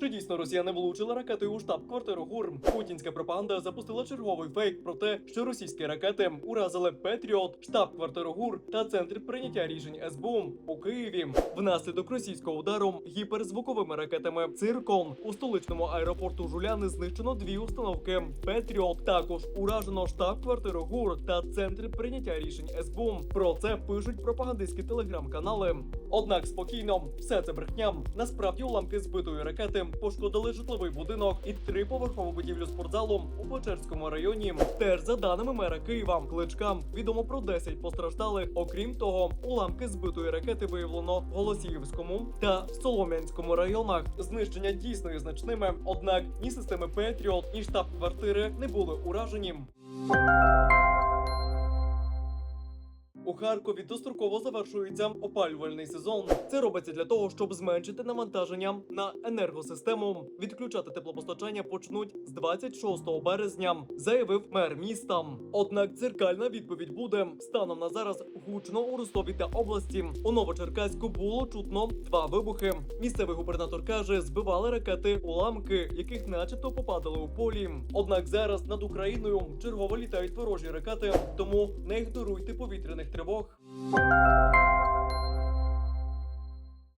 Чи дійсно росіяни влучили ракетою у штаб-квартиру ГУР? Путінська пропаганда запустила черговий фейк про те, що російські ракети уразили Петріот, штаб-квартиру ГУР та центр прийняття рішень СБУ у Києві. Внаслідок російського удару гіперзвуковими ракетами циркон у столичному аеропорту Жуляни знищено дві установки Петріот. Також уражено штаб-квартиру ГУР та центр прийняття рішень СБУ. Про це пишуть пропагандистські телеграм-канали. Однак спокійно, все це брехня. Насправді уламки збитої ракети пошкодили житловий будинок і триповерхову будівлю спортзалу у Печерському районі. Теж за даними мера Києва, кличка відомо про 10 постраждалих. Окрім того, уламки збитої ракети виявлено в Голосіївському та Солом'янському районах. Знищення дійсно є значними. Однак ні системи Петріот, ні штаб-квартири не були уражені. У Харкові достроково завершується опалювальний сезон. Це робиться для того, щоб зменшити навантаження на енергосистему. Відключати теплопостачання почнуть з 26 березня, заявив мер міста. Однак дзеркальна відповідь буде станом на зараз гучно у Ростові та області. У Новочеркаську було чутно два вибухи. Місцевий губернатор каже, збивали ракети уламки, яких начебто попадали у полі. Однак зараз над Україною чергово літають ворожі ракети, тому не ігноруйте повітряних тривог.